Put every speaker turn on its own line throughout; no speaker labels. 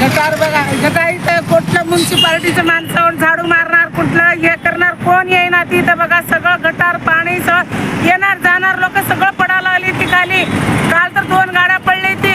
गटार बघा इथं कुठलं म्युन्सिपाल्टीचं माणसं झाडू मारणार कुठलं हे करणार कोण येईना तिथं बघा सगळं गटार पाणी सगळं येणार जाणार लोक सगळं पडायला लागली ती खाली. काल तर दोन गाड्या पडली ती.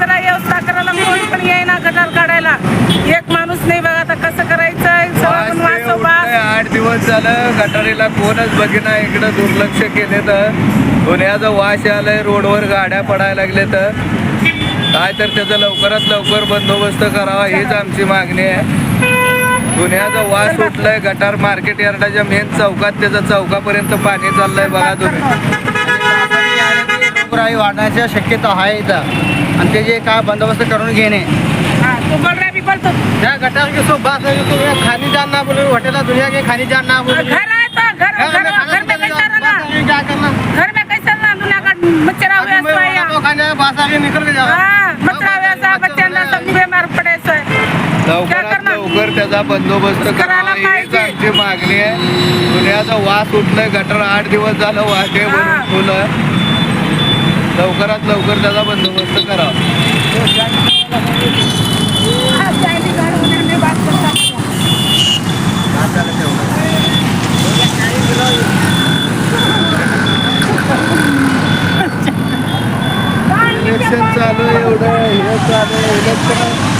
जरा व्यवस्था करायला कोणी पण येईना गटार काढायला. एक माणूस नाही बघा आता कसं करायचं सगळं
आठ दिवस झालं गटारीला कोणच बघिना इकडं दुर्लक्ष केले तर. गुन्ह्याचं वास आलंय रोडवर गाड्या पडायला लागले तर काय तर त्याचा लवकरात लवकर बंदोबस्त करावा हीच आमची मागणी आहे. गुन्ह्याचा वास सुटलाय गटार मार्केट यार्डाच्या मेन चौकात त्याचं चौकापर्यंत पाणी चाललंय बघा तुम्ही.
वाढण्याच्या शक्यता आहे इथं. आणि त्याचे काय बंदोबस्त करून घेणे.
हा तू बोल रहा भी बोल तो
या गटार के सो बात है तो खानी जान ना बोले होटल दुनिया के खानी जान ना बोले
घर आए तो घर घर घर में कैसा रहना
क्या करना
घर में कैसा रहना दुनिया का मच्छर आवे
आदमी
ऐसा है
में तो खाने बासा के निकल के जाओ
लवकरात? लवकर त्याचा बंदोबस्त करावा. हीच. आमची मागणी आहे. गुन्ह्याचा वास उठलाय. गटार आठ दिवस झालं वाटे
हा.
भरून ठेवलं लवकरात लवकर त्याचा बंदोबस्त करावा. इलेक्शन चालू आहे एवढं हे चालू आहे इलेक्शन.